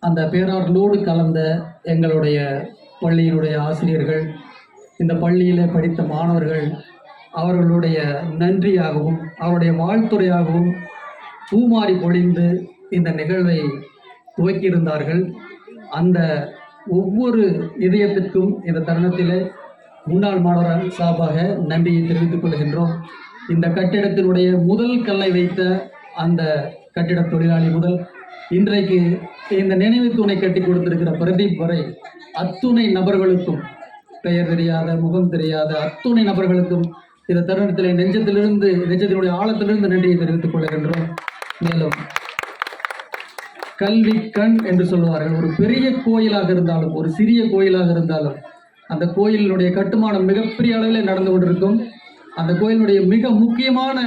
அந்த பேராற்றலோடு கலந்த எங்களுடைய பள்ளியினுடைய ஆசிரியர்கள் இந்த பள்ளியிலே படித்த மாணவர்கள் அவர்களுடைய நன்றியாகவும் அவருடைய வாழ்த்துறையாகவும் பூமாறி பொழிந்து இந்த நிகழ்வை துவக்கியிருந்தார்கள். அந்த ஒவ்வொரு இதயத்திற்கும் இந்த தருணத்திலே முன்னாள் மாணவர் சார்பாக நன்றியை தெரிவித்துக் கொள்கின்றோம். இந்த கட்டிடத்தினுடைய முதல் கல்லை வைத்த அந்த கட்டிட தொழிலாளி முதல் இன்றைக்கு இந்த நினைவு தூணை கட்டி கொடுத்திருக்கிற பிரதீப் வரை அத்துணை நபர்களுக்கும் பெயர் தெரியாத முகம் தெரியாத அத்துணை நபர்களுக்கும் இந்த தருணத்தில் நெஞ்சத்திலிருந்து நெஞ்சத்தினுடைய ஆழத்திலிருந்து நன்றியை தெரிவித்துக் கொள்கின்றோம். மேலும் கல்வி கண் என்று சொல்வார்கள் ஒரு பெரிய கோயிலாக இருந்தாலும் ஒரு சிறிய கோயிலாக இருந்தாலும் அந்த கோயிலினுடைய கட்டுமானம் மிகப்பெரிய அளவில் நடந்து கொண்டிருக்கும். அந்த கோயிலுடைய மிக முக்கியமான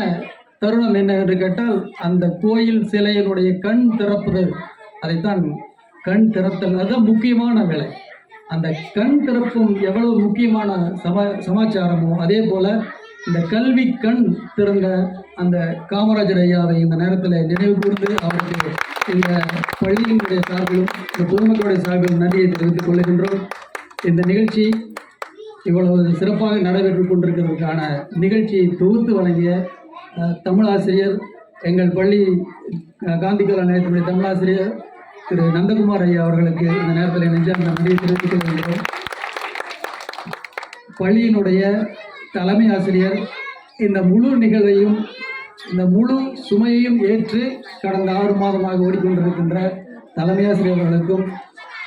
தருணம் என்ன என்று கேட்டால் அந்த கோயில் சிலையினுடைய கண் திறப்புதல் அதைத்தான் கண் திறத்தல். அதுதான் முக்கியமான வேலை. அந்த கண் திறப்பும் எவ்வளவு முக்கியமான சமா சமாச்சாரமோ அதே போல இந்த கல்வி கண் திறந்த அந்த காமராஜர் ஐயாவை இந்த நேரத்தில் நினைவு கூர்ந்து அவருக்கு இந்த பள்ளியினுடைய சார்பிலும் இந்த பொதுமக்களுடைய சார்பிலும் நன்றியை தெரிவித்துக் கொள்கின்றோம். இந்த நிகழ்ச்சி இவ்வளவு சிறப்பாக நடைபெற்றுக் கொண்டிருக்கிறதுக்கான நிகழ்ச்சியை தொகுத்து வழங்கிய தமிழாசிரியர் எங்கள் பள்ளி காந்தி கலா நிலையத்தினுடைய தமிழாசிரியர் திரு நந்தகுமார் ஐயா அவர்களுக்கு இந்த நேரத்தில் நெஞ்சார்ந்த நன்றியை தெரிவித்துக் கொள்கின்றோம். பள்ளியினுடைய தலைமை ஆசிரியர் இந்த முழு நிகழ்வையும் இந்த முழு சுமையையும் ஏற்று கடந்த ஆறு மாதமாக ஓடிக்கொண்டிருக்கின்ற தலைமை ஆசிரியர்களுக்கும்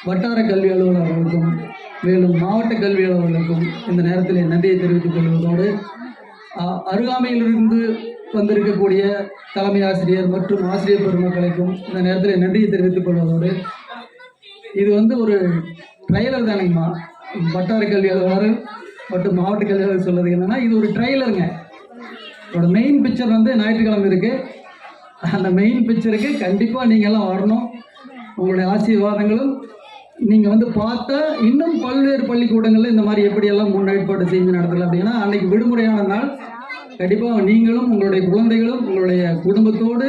வட்டார கல்வி அலுவலர்களுக்கும் மேலும் மாவட்ட கல்வி அலுவலர்களுக்கும் இந்த நேரத்தில் நன்றியை தெரிவித்துக் கொள்வதோடு அருகாமையிலிருந்து வந்திருக்கக்கூடிய தலைமை ஆசிரியர் மற்றும் ஆசிரியர் பெருமக்களுக்கும் இந்த நேரத்தில் நன்றியை தெரிவித்துக் கொள்வதோடு இது வந்து ஒரு ட்ரைலர் தானேங்கம்மா வட்டார கல்வி அலுவலர் மற்றும் மாவட்ட கல்வி அலுவலர் சொல்றது என்னன்னா இது ஒரு ட்ரைலருங்க இதோட மெயின் பிக்சர் வந்து ஞாயிற்றுக்கிழமை இருக்கு. அந்த மெயின் பிக்சருக்கு கண்டிப்பாக நீங்கள்லாம் வரணும். உங்களுடைய ஆசீர்வாதங்களும் நீங்கள் வந்து பார்த்தா இன்னும் பல்வேறு பள்ளிக்கூடங்களில் இந்த மாதிரி எப்படியெல்லாம் முன்னேற்பாடு செஞ்சு நடத்தலாம் அப்படின்னா அன்னைக்கு விடுமுறையான நாள். கண்டிப்பாக நீங்களும் உங்களுடைய குழந்தைகளும் உங்களுடைய குடும்பத்தோடு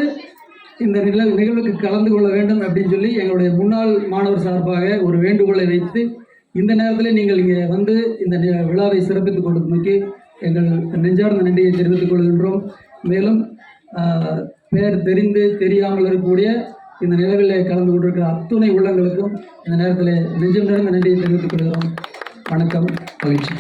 இந்த நிகழ் நிகழ்வுக்கு கலந்து கொள்ள வேண்டும் அப்படின்னு சொல்லி எங்களுடைய முன்னாள் மாணவர் சார்பாக ஒரு வேண்டுகோளை வைத்து இந்த நேரத்தில் நீங்கள் இங்கே வந்து இந்த விழாவை சிறப்பித்துக் கொடுத்தமைக்கு எங்கள் நெஞ்சார்ந்த நன்றியை தெரிவித்துக் கொள்கின்றோம். மேலும் ஆஹ், பெயர் தெரிந்து தெரியாமல் இருக்கக்கூடிய இந்த நிலவில் கலந்து கொண்டிருக்கிற அத்துணை உள்ளங்களுக்கும் இந்த நேரத்தில் நெஞ்சம் நிறைந்த நன்றியை தெரிவித்துக் கொள்கிறோம். வணக்கம் மகிழ்ச்சி.